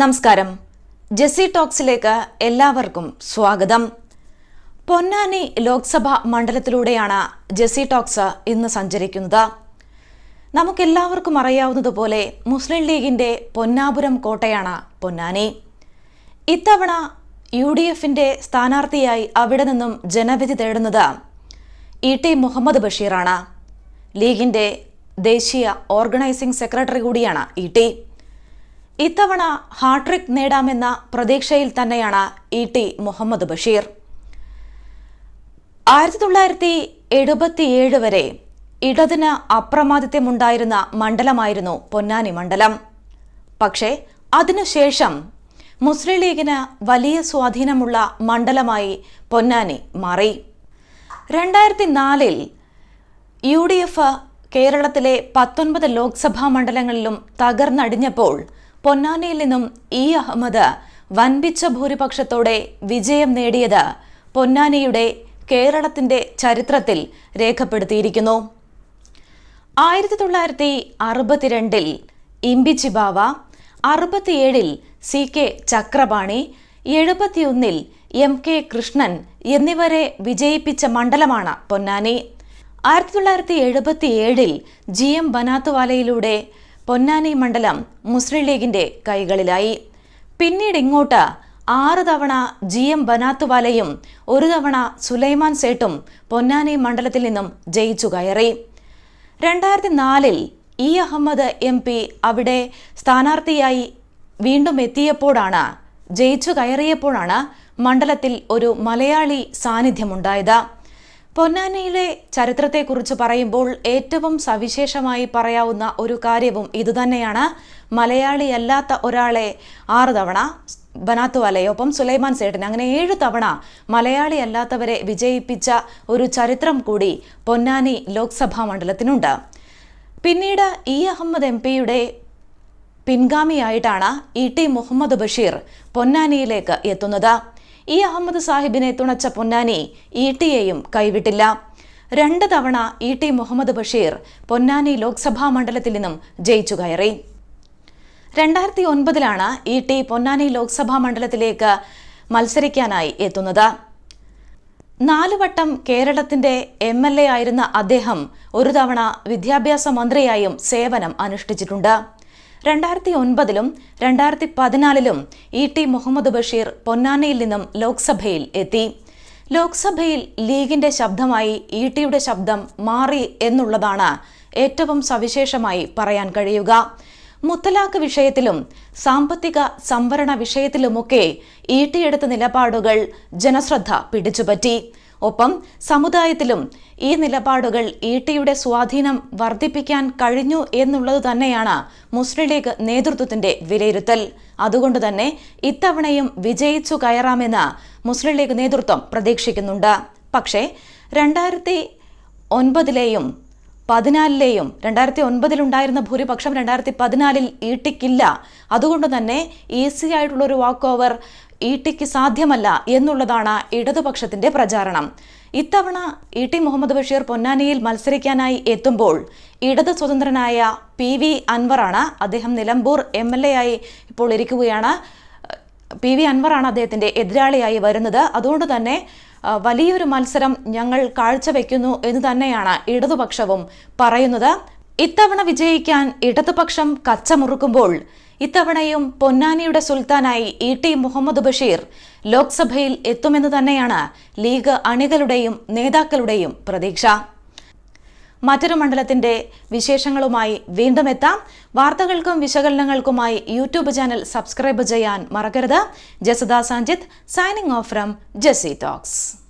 നമസ്കാരം. ജെസി ടോക്സിലേക്ക് എല്ലാവർക്കും സ്വാഗതം. പൊന്നാനി ലോക്സഭാ മണ്ഡലത്തിലൂടെയാണ് ജെസി ടോക്സ് ഇന്ന് സഞ്ചരിക്കുന്നത്. നമുക്കെല്ലാവർക്കും അറിയാവുന്നതുപോലെ മുസ്ലിം ലീഗിന്റെ പൊന്നാപുരം കോട്ടയാണ് പൊന്നാനി. ഇത്തവണ യു ഡി എഫിന്റെ സ്ഥാനാർത്ഥിയായി അവിടെ നിന്നും ജനവിധി തേടുന്നത് ഇ ടി മുഹമ്മദ് ബഷീറാണ്. ലീഗിന്റെ ദേശീയ ഓർഗനൈസിംഗ് സെക്രട്ടറി കൂടിയാണ് ഇ ടി. ഇത്തവണ ഹാട്രിക് നേടാമെന്ന പ്രതീക്ഷയിൽ തന്നെയാണ് ഇ ടി മുഹമ്മദ് ബഷീർ. ആയിരത്തി തൊള്ളായിരത്തി എഴുപത്തിയേഴ് വരെ ഇടതിന് അപ്രമാദിത്വമുണ്ടായിരുന്ന മണ്ഡലമായിരുന്നു പൊന്നാനി മണ്ഡലം. പക്ഷേ അതിനുശേഷം മുസ്ലിം ലീഗിന് വലിയ സ്വാധീനമുള്ള മണ്ഡലമായി പൊന്നാനി മാറി. രണ്ടായിരത്തി നാലിൽ യു ഡി എഫ് കേരളത്തിലെ പത്തൊൻപത് ലോക്സഭാ മണ്ഡലങ്ങളിലും തകർന്നടിഞ്ഞപ്പോൾ പൊന്നാനിയിൽ നിന്നും ഇ അഹമ്മദ് വൻപിച്ച ഭൂരിപക്ഷത്തോടെ വിജയം നേടിയത് പൊന്നാനിയുടെ കേരളത്തിന്റെ ചരിത്രത്തിൽ രേഖപ്പെടുത്തിയിരിക്കുന്നു. ആയിരത്തി തൊള്ളായിരത്തി അറുപത്തിരണ്ടിൽ ഇമ്പിച്ചി ബാവ അറുപത്തിയേഴിൽ സി കെ ചക്രപാണി എഴുപത്തിയൊന്നിൽ എം കെ കൃഷ്ണൻ എന്നിവരെ വിജയിപ്പിച്ച മണ്ഡലമാണ് പൊന്നാനി. ആയിരത്തി തൊള്ളായിരത്തി എഴുപത്തിയേഴിൽ ജി എം ബനാത്തുവാലയിലൂടെ പൊന്നാനി മണ്ഡലം മുസ്ലിം ലീഗിന്റെ കൈകളിലായി. പിന്നീട് ഇങ്ങോട്ട് ആറ് തവണ ജി എം ബനാത്തുവാലയും ഒരു തവണ സുലൈമാൻ സേട്ടും പൊന്നാനി മണ്ഡലത്തിൽ നിന്നും ജയിച്ചു കയറി. രണ്ടായിരത്തി നാലിൽ ഇ അഹമ്മദ് എം പി അവിടെ സ്ഥാനാർത്ഥിയായി വീണ്ടും എത്തിയപ്പോഴാണ് ജയിച്ചു കയറിയപ്പോഴാണ് മണ്ഡലത്തിൽ ഒരു മലയാളി സാന്നിധ്യമുണ്ടായത്. പൊന്നാനിയിലെ ചരിത്രത്തെക്കുറിച്ച് പറയുമ്പോൾ ഏറ്റവും സവിശേഷമായി പറയാവുന്ന ഒരു കാര്യവും ഇതുതന്നെയാണ്. മലയാളിയല്ലാത്ത ഒരാളെ ആറ് തവണ ബനാത്തുവാലയൊപ്പം സുലൈമാൻ സേട്ടൻ അങ്ങനെ ഏഴ് തവണ മലയാളി അല്ലാത്തവരെ വിജയിപ്പിച്ച ഒരു ചരിത്രം കൂടി പൊന്നാനി ലോക്സഭാ മണ്ഡലത്തിനുണ്ട്. പിന്നീട് ഇ അഹമ്മദ് എം പിയുടെ പിൻഗാമിയായിട്ടാണ് ഇ ടി മുഹമ്മദ് ബഷീർ പൊന്നാനിയിലേക്ക് എത്തുന്നത്. ഇ അഹമ്മദ് സാഹിബിനെ തുണച്ച പൊന്നാനി ഇ ടിയെയും കൈവിട്ടില്ല. രണ്ട് തവണ ഇ ടി മുഹമ്മദ് ബഷീർ പൊന്നാനി ലോക്സഭാ മണ്ഡലത്തിൽ നിന്നും ജയിച്ചു കയറി. രണ്ടായിരത്തി ഒൻപതിലാണ് ഇ ടി പൊന്നാനി ലോക്സഭാ മണ്ഡലത്തിലേക്ക് മത്സരിക്കാനായി എത്തുന്നത്. നാലുവട്ടം കേരളത്തിന്റെ എം എൽ എ ആയിരുന്ന അദ്ദേഹം ഒരു തവണ വിദ്യാഭ്യാസ മന്ത്രിയായും സേവനം അനുഷ്ഠിച്ചിട്ടുണ്ട്. രണ്ടായിരത്തി ഒൻപതിലും രണ്ടായിരത്തി പതിനാലിലും ഇ ടി മുഹമ്മദ് ബഷീർ പൊന്നാനയിൽ നിന്നും ലോക്സഭയിൽ എത്തി. ലോക്സഭയിൽ ലീഗിന്റെ ശബ്ദമായി ഇ ടിയുടെ ശബ്ദം മാറി എന്നുള്ളതാണ് ഏറ്റവും സവിശേഷമായി പറയാൻ കഴിയുക. മുത്തലാഖ് വിഷയത്തിലും സാമ്പത്തിക സംവരണ വിഷയത്തിലുമൊക്കെ ഇ ടി എടുത്ത നിലപാടുകൾ ജനശ്രദ്ധ പിടിച്ചുപറ്റി. ഒപ്പം സമുദായത്തിലും ഈ നിലപാടുകൾ ഇ ടിയുടെ സ്വാധീനം വർദ്ധിപ്പിക്കാൻ കഴിഞ്ഞു എന്നുള്ളത് തന്നെയാണ് മുസ്ലിം ലീഗ് നേതൃത്വത്തിന്റെ വിലയിരുത്തൽ. അതുകൊണ്ട് തന്നെ ഇത്തവണയും വിജയിച്ചു കയറാമെന്ന് മുസ്ലിം ലീഗ് നേതൃത്വം പ്രതീക്ഷിക്കുന്നുണ്ട്. പക്ഷേ രണ്ടായിരത്തി ഒൻപതിലെയും പതിനാലിലെയും രണ്ടായിരത്തി ഒൻപതിലുണ്ടായിരുന്ന ഭൂരിപക്ഷം രണ്ടായിരത്തി പതിനാലിൽ ഈട്ടിക്കില്ല. അതുകൊണ്ട് തന്നെ ഈസി ആയിട്ടുള്ള ഒരു വാക്ക് ഓവർ ഈട്ടിക്ക് സാധ്യമല്ല എന്നുള്ളതാണ് ഇടതുപക്ഷത്തിന്റെ പ്രചാരണം. ഇത്തവണ ഇ ടി മുഹമ്മദ് ബഷീർ പൊന്നാനിയിൽ മത്സരിക്കാനായി എത്തുമ്പോൾ ഇടത് സ്വതന്ത്രനായ പി വി അൻവറാണ് അദ്ദേഹം നിലമ്പൂർ എം എൽ എ ആയി ഇപ്പോൾ ഇരിക്കുകയാണ്. പി വി അൻവറാണ് അദ്ദേഹത്തിന്റെ എതിരാളിയായി വരുന്നത്. അതുകൊണ്ട് തന്നെ വലിയൊരു മത്സരം ഞങ്ങൾ കാഴ്ചവെക്കുന്നു എന്ന് തന്നെയാണ് ഇടതുപക്ഷവും പറയുന്നത്. ഇത്തവണ വിജയിക്കാൻ ഇടതുപക്ഷം കച്ചമുറുക്കുമ്പോൾ ഇത്തവണയും പൊന്നാനിയുടെ സുൽത്താനായി ഇ ടി മുഹമ്മദ് ബഷീർ ലോക്സഭയിൽ എത്തുമെന്ന് തന്നെയാണ് ലീഗ് അണികളുടെയും നേതാക്കളുടെയും പ്രതീക്ഷ. മറ്റൊരു മണ്ഡലത്തിന്റെ വിശേഷങ്ങളുമായി വീണ്ടും എത്താം. വാർത്തകൾക്കും വിശകലനങ്ങൾക്കുമായി യൂട്യൂബ് ചാനൽ സബ്സ്ക്രൈബ് ചെയ്യാൻ മറക്കരുത്. ജസദ Sanjith signing off from JC talks